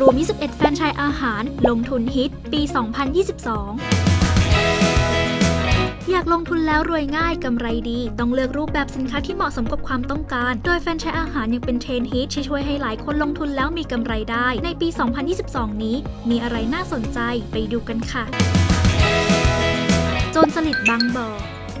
รวม 21 แฟรนไชส์อาหาร ลงทุนฮิต ปี 2022 อยากลงทุนแล้วรวยง่ายกำไรดี ต้องเลือกรูปแบบสินค้าที่เหมาะสมกับความต้องการ โดยแฟรนไชส์อาหารยังเป็นเทรนด์ฮิตที่ช่วยให้หลายคนลงทุนแล้วมีกำไรได้ ในปี 2022 นี้ มีอะไรน่าสนใจไปดูกันค่ะ โจนสลิดบางบ่อ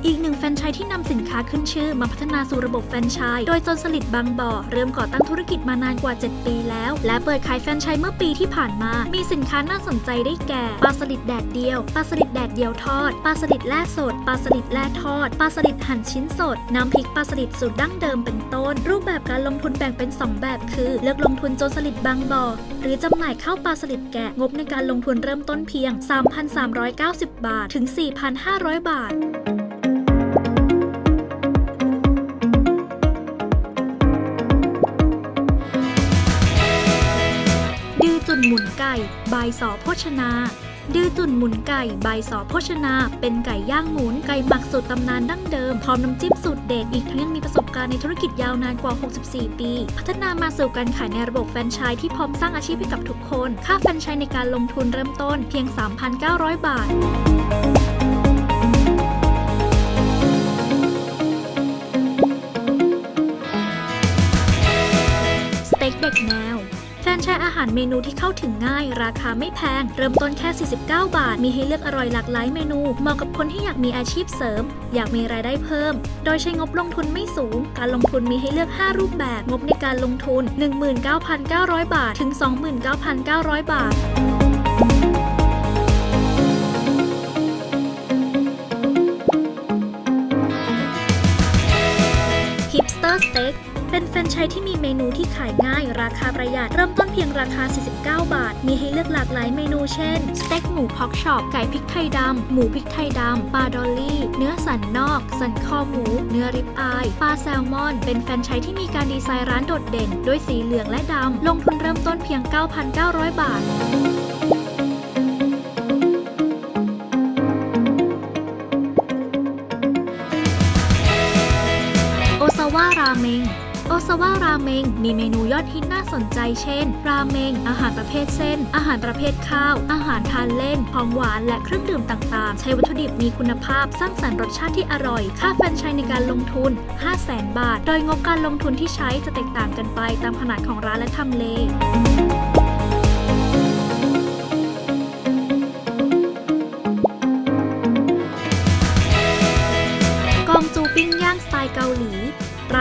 อีกหนึ่งแฟรนไชส์ที่นำสินค้าขึ้นชื่อมาพัฒนาสู่ระบบแฟรนไชส์โดยจนสลิดบางบ่อ เริ่มก่อตั้งธุรกิจมานานกว่า 7 ปีแล้ว และเปิดขายแฟรนไชส์เมื่อปีที่ผ่านมา มีสินค้าน่าสนใจได้แก่ปลาสลิดแดดเดียวปลาสลิดแดดเดียวทอดปลาสลิดแล่สดปลาสลิดแล่ทอดปลาสลิดหั่นชิ้นสดน้ำพริกปลาสลิดสูตรดั้งเดิมเป็นต้น รูปแบบการลงทุนแบ่งเป็น 2 แบบ คือ เลือกลงทุนโจนสลิดบางบ่อ หรือจำหน่ายข้าวปลาสลิดแกะงบในการลงทุนเริ่มต้นเพียง 3,390 บาทถึง 4,500 บาท มุนไก่ใบสอโภชนา ดื้อจุ่นหมุนไก่ใบสอโภชนา เป็นไก่ย่างหมุนไก่หมักสูตรตำนานดั้งเดิม พร้อมน้ำจิ้มสูตรเด็ดอีกทั้งยังมีประสบการณ์ในธุรกิจยาวนานกว่า 64 ปี พัฒนามาสู่การขายในระบบแฟรนไชส์ที่พร้อมสร้างอาชีพให้กับทุกคน ค่าแฟรนไชส์ในการลงทุนเริ่มต้นเพียง 3,900 บาท เมนูที่เข้าถึงง่าย ราคาไม่แพง เริ่มต้นแค่ 49 บาท มีให้เลือกอร่อยหลากหลายเมนู เหมาะกับคนที่อยากมีอาชีพเสริม อยากมีรายได้เพิ่ม โดยใช้งบลงทุนไม่สูง การลงทุนมีให้เลือก 5 รูปแบบ งบในการลงทุน 19,900 บาท ถึง 29,900 บาทฮิปสเตอร์สเต็ก เป็นแฟรนไชส์ที่มีเมนูที่ขายง่าย ราคาประหยัดเริ่มต้นเพียงราคา 49 บาท มีให้เลือกหลากหลายเมนูเช่น สเต็กหมูพ็อกช็อปไก่พริกไทยดำ หมูพริกไทยดำปลาดอลลี่ เนื้อสันนอก สันคอหมู เนื้อริบอายปลาแซลมอน เป็นแฟรนไชส์ที่มีการดีไซน์ร้านโดดเด่น ด้วยสีเหลืองและดำลงทุนเริ่มต้นเพียง 9,900 บาทโอซาวาราเมง โอซาวาราเมงมีเมนูยอดฮิตน่าสนใจเช่น ราเมง อาหารประเภทเส้น อาหารประเภทข้าว อาหารทานเล่น ของหวาน และเครื่องดื่มต่างๆ ใช้วัตถุดิบมีคุณภาพ สร้างสรรค์รสชาติที่อร่อย ค่าแฟรนไชส์ในการลงทุน 500,000บาท โดยงบการลงทุนที่ใช้จะแตกต่างกันไปตามขนาดของร้านและทำเล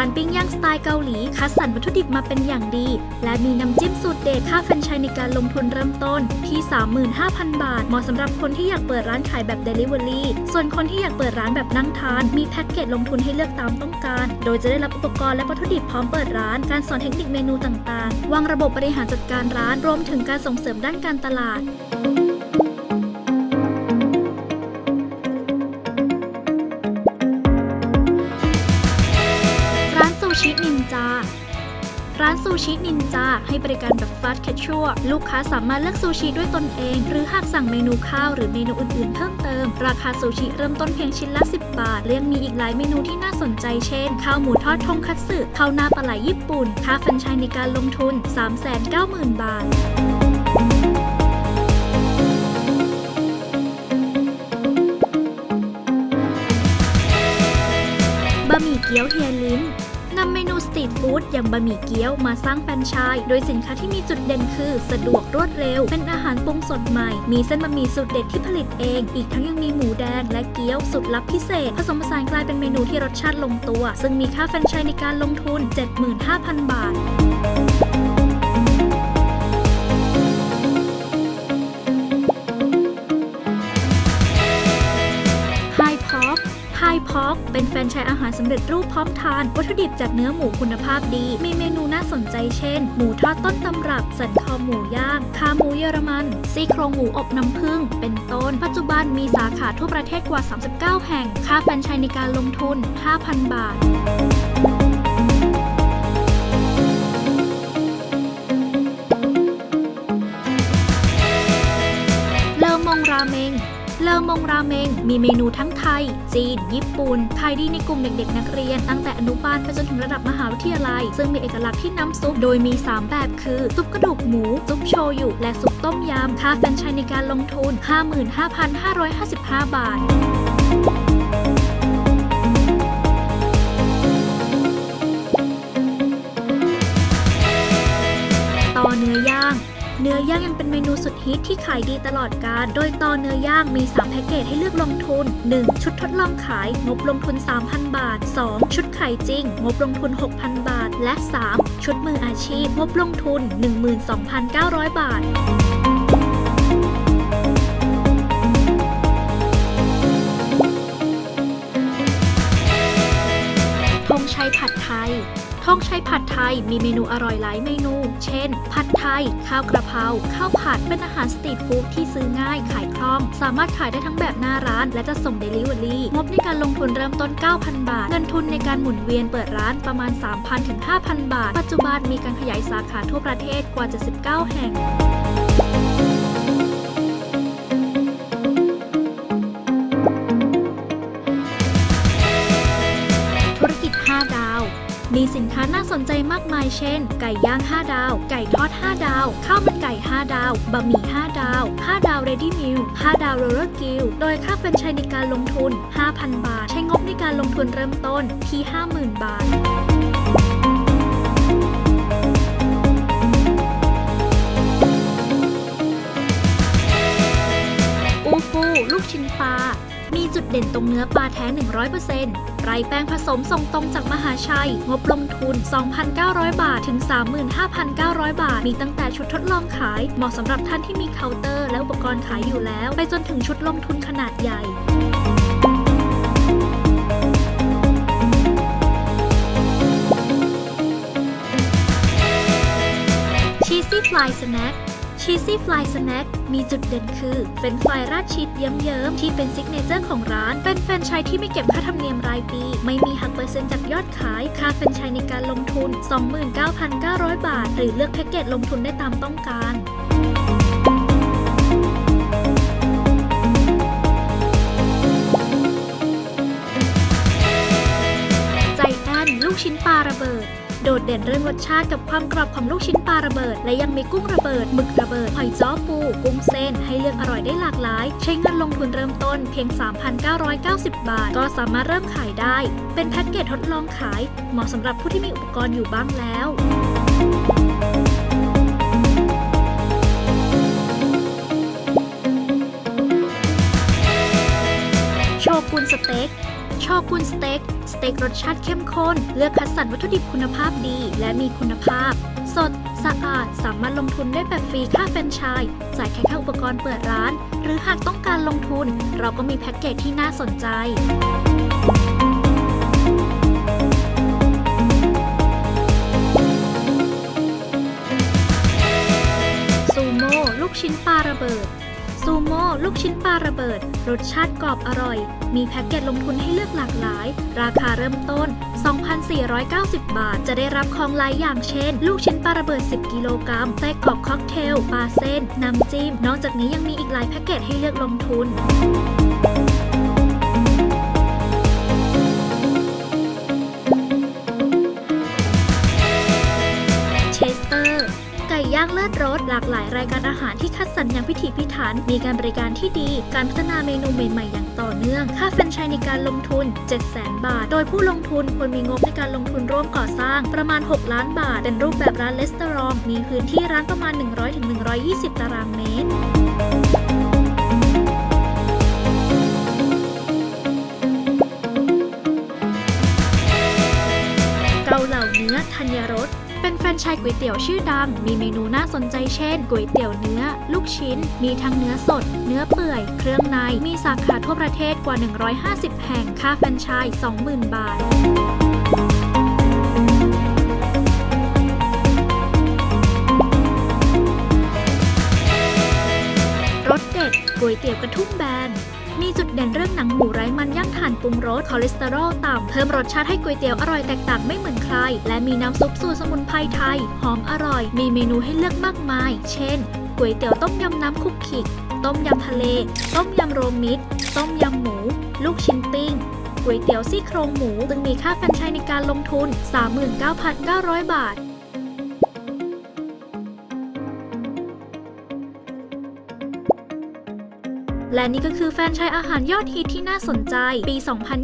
านปิ้งย่างสไตล์เกาหลี คัดสรรวัตถุดิบมาเป็นอย่างดี และมีน้ำจิ้มสูตรเด็ดค่าแฟรนไชส์ในการลงทุนเริ่มต้นที่ 35,000 บาท เหมาะสำหรับคนที่อยากเปิดร้านขายแบบ Delivery ส่วนคนที่อยากเปิดร้านแบบนั่งทาน มีแพ็กเกจลงทุนให้เลือกตามต้องการ โดยจะได้รับอุปกรณ์และวัตถุดิบพร้อมเปิดร้าน การสอนเทคนิคเมนูต่างๆ วางระบบบริหารจัดการร้าน รวมถึงการส่งเสริมด้านการตลาด จา ร้านซูชินินจาให้บริการแบบฟาสต์แคชชัวลูกค้าสามารถเลือกซูชิด้วยตนเอง หรือหากสั่งเมนูข้าวหรือเมนูอื่นๆเพิ่มเติม ราคาซูชิเริ่มต้นเพียงชิ้นละ 10 บาทและยังมีอีกหลายเมนูที่น่าสนใจเช่น ข้าวหมูทอดทงคัตสึข้าวหน้าปลาไหลญี่ปุ่น ค่าแฟรนไชส์ในการลงทุน 390,000 บาทบะหมี่เกี๊ยวเฮียลิ้นนำเม ตรีทฟู้ดอย่างบะหมี่เกี๊ยวมาสร้างแฟรนไชส์โดยสินค้าที่มีจุดเด่นคือ สะดวกรวดเร็ว เป็นอาหารปรุงสดใหม่ มีเส้นบะหมี่สูตรเด็ดที่ผลิตเอง อีกทั้งยังมีหมูแดงและเกี๊ยวสุดลับพิเศษ ผสมผสานกลายเป็นเมนูที่รสชาติลงตัว ซึ่งมีค่าแฟรนไชส์ในการลงทุน 75,000 บาท พอกเป็นแฟรนไชส์อาหารสำเร็จรูปพร้อมทาน วัตถุดิบจากเนื้อหมูคุณภาพดี มีเมนูน่าสนใจเช่น หมูทอดต้นตำรับ สันคอหมูย่าง ขาหมูเยอรมัน ซี่โครงหมูอบน้ำผึ้ง เป็นต้น ปัจจุบันมีสาขาทั่วประเทศกว่า 39 แห่ง ค่าแฟรนไชส์ในการลงทุน 5,000 บาท เลอมงราเมง มีเมนูทั้งไทย จีน ญี่ปุ่น ขายดีในกลุ่มเด็กๆ นักเรียน ตั้งแต่อนุบาลไปจนถึงระดับมหาวิทยาลัย ซึ่งมีเอกลักษณ์ที่น้ำซุป โดยมี 3 แบบคือ ซุปกระดูกหมู ซุปโชยุ และซุปต้มยำ ค่าแฟรนไชส์ในการลงทุน 55,555 บาท ฮิตที่ขายดีตลอดกาลโดยต่อเนื้อย่างมี 3 แพ็กเกจให้เลือกลงทุน 1. ชุดทดลองขาย งบลงทุน 3,000 บาท 2. ชุดขายจริง งบลงทุน 6,000 บาท และ 3. ชุดมืออาชีพ งบลงทุน 12,900 บาทธงชัยผัดไทย ธงชัยผัดไทยมีเมนูอร่อยหลายเมนู เช่น ผัดไทย ข้าวกระเพราข้าวผัดเป็นอาหารสตรีทฟู้ดที่ซื้อง่ายขายคล่อง สามารถขายได้ทั้งแบบหน้าร้าน และจะส่งเดลิเวอรี่งบในการลงทุนเริ่มต้น 9,000 บาท เงินทุนในการหมุนเวียนเปิดร้านประมาณ 3,000ถึง5,000 บาท ปัจจุบันมีการขยายสาขาทั่วประเทศกว่า 79 แห่ง มีสินค้าน่าสนใจมากมายเช่น ไก่ย่าง 5 ดาว ไก่ทอด 5 ดาว ข้าวมันไก่ 5 ดาว บะหมี่ 5 ดาว 5 ดาว Ready Meal 5ดาว Roller Grill โดยค่าแฟรนไชส์ในการลงทุน 5,000 บาท ใช้งบในการลงทุนเริ่มต้นที่ 50,000 บาทอูฟู ลูกชิ้นปลามีจุดเด่นตรงเนื้อปลาแท้ 100% ไรแป้งผสมส่งตรงจากมหาชัย งบลงทุน 2,900 บาทถึง 35,900 บาท มีตั้งแต่ชุดทดลองขาย เหมาะสำหรับท่านที่มีเคาน์เตอร์ และอุปกรณ์ขายอยู่แล้ว ไปจนถึงชุดลงทุนขนาดใหญ่ชีสซี่ฟลายสแน็ค ชีสซี่ฟลายสแน็คมีจุดเด่นคือ เป็นฟรายราดชีสเยิ้มๆ ที่เป็นซิกเนเจอร์ของร้าน เป็นแฟรนไชส์ที่ไม่เก็บค่าธรรมเนียมรายปี ไม่มีหักเปอร์เซ็นต์จากยอดขาย ค่าแฟรนไชส์ในการลงทุน 29,900 บาท หรือเลือกแพ็กเกจลงทุนได้ตามต้องการใจแอนลูกชิ้นปลาระเบิด โดดเด่นเรื่องรสชาติกับความกรอบของลูกชิ้นปลาระเบิด และยังมีกุ้งระเบิดหมึกระเบิดหอยจ้อปู กุ้งเส้น ให้เลือกอร่อยได้หลากหลาย ใช้เงินลงทุนเริ่มต้นเพียง 3,990 บาท ก็สามารถเริ่มขายได้ เป็นแพ็กเกจทดลองขาย เหมาะสำหรับผู้ที่มีอุปกรณ์อยู่บ้างแล้วโชกุนสเต็ก โชกุนสเต็ก สเต็กรสชาติเข้มข้น เลือกคัดสรรวัตถุดิบคุณภาพดี และมีคุณภาพ สด สะอาด สามารถลงทุนได้แบบฟรีค่าแฟรนไชส์จ่ายแค่ค่าอุปกรณ์เปิดร้าน หรือหากต้องการลงทุน เราก็มีแพ็กเกจที่น่าสนใจซูโม่ลูกชิ้นปลาระเบิด ซูโม่ลูกชิ้นปลาระเบิด รสชาติกรอบอร่อย มีแพ็กเกจลงทุนให้เลือกหลากหลาย ราคาเริ่มต้น 2,490 บาท จะได้รับของหลายอย่างเช่น ลูกชิ้นปลาระเบิด 10 กิโลกรัมไส้กรอกค็อกเทล ปลาเส้น น้ำจิ้ม นอกจากนี้ยังมีอีกหลายแพ็กเกจให้เลือกลงทุน ย่างเลิศรสหลากหลายรายการอาหารที่คัดสรรอย่างพิถีพิถัน มีการบริการที่ดี การพัฒนาเมนูใหม่ๆอย่างต่อเนื่อง ค่าแฟรนไชส์ในการลงทุน 700,000 บาท โดยผู้ลงทุนควรมีงบในการลงทุนร่วมก่อสร้างประมาณ 6 ล้านบาท เป็นรูปแบบร้านเลสเตอรอง มีพื้นที่ร้านประมาณ 100-120 ตารางเมตรเกาเหลาเนื้อธัญรส เป็นแฟรนไชส์ก๋วยเตี๋ยวชื่อดัง มีเมนูน่าสนใจเช่นก๋วยเตี๋ยวเนื้อ ลูกชิ้น มีทั้งเนื้อสด เนื้อเปื่อย เครื่องใน มีสาขาทั่วประเทศกว่า 150 แห่ง ค่าแฟรนไชส์20,000 บาทรสเด็ดก๋วยเตี๋ยวกระทุ่มแบน มีจุดเด่นเรื่องหนังหมูไร้มันย่างถ่านปรุงรสคอเลสเตอรอลต่ำเพิ่มรสชาติให้ก๋วยเตี๋ยวอร่อยแตกต่างไม่เหมือนใคร และมีน้ำซุปสูตรสมุนไพรไทย หอมอร่อย มีเมนูให้เลือกมากมาย เช่นก๋วยเตี๋ยวต้มยำน้ำคุกคิกต้มยำทะเล ต้มยำโรวมมิตร ต้มยำหมู ลูกชิ้นปิ้งก๋วยเตี๋ยวซี่โครงหมูซึ่งมีค่าแฟรนไชส์ในการลงทุน 39,900 บาท และนี่ก็คือแฟนชายอาหารยอดฮิตที่น่าสนใจ ปี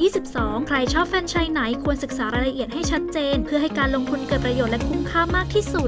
2022 ใครชอบแฟนชายไหนควรศึกษารายละเอียดให้ชัดเจน เพื่อให้การลงทุนเกิดประโยชน์และคุ้มค่ามากที่สุด